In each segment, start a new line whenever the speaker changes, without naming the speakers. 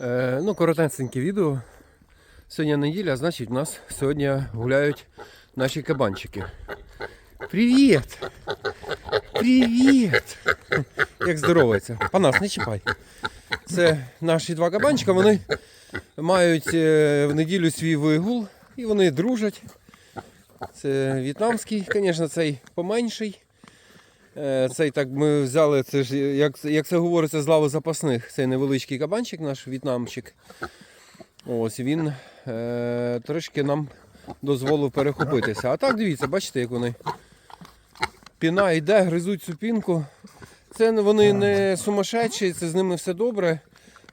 Е, ну, коротеньке відео. Сьогодні неділя, значить, у нас сьогодні гуляють наші кабанчики. Привіт! Привіт! Як здоровається. Панас, не чіпай. Це наші два кабанчика, вони мають е, в неділю свій вигул і вони дружать. Це в'єтнамський, звісно, цей поменший. Е, Цей так ми взяли, це ж як, як це говориться з лави запасних. Цей невеличкий кабанчик, наш в'єтнамчик. Ось він е, трішки нам дозволив перехопитися. А так дивіться, бачите, як вони. Піна йде, гризуть цю пінку. Це вони не сумасшедші, це з ними все добре.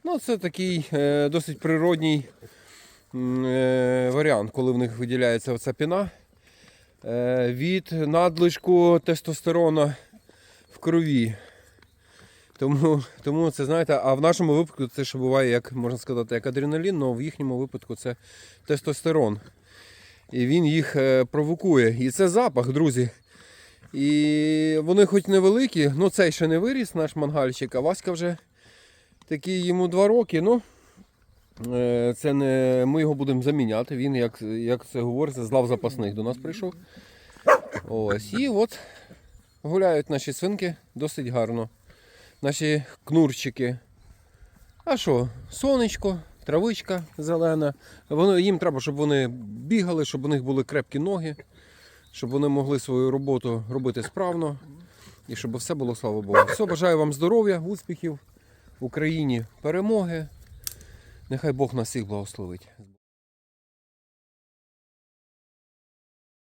Ну, це такий е, досить природній е, варіант, коли в них виділяється оця піна. Е, від надлишку тестостерона в крові. Тому, тому це знаєте, а в нашому випадку це ще буває, як можна сказати, як адреналін, але в їхньому випадку це тестостерон. І він їх е, провокує. І це запах, друзі. І вони хоч невеликі, ну цей ще не виріс, наш мангальчик, а Васька вже такий йому 2 роки. Ну, е, це не, ми його будемо заміняти. Він, як, як це говориться, з лав запасних до нас прийшов. Ось. І от гуляють наші свинки досить гарно. Наші кнурчики. А що, сонечко, травичка зелена. Воно, їм треба, щоб вони бігали, щоб у них були крепкі ноги, щоб вони могли свою роботу робити справно. І щоб все було, слава Богу. Все, бажаю вам здоров'я, успіхів, Україні перемоги. Нехай Бог нас всіх благословить.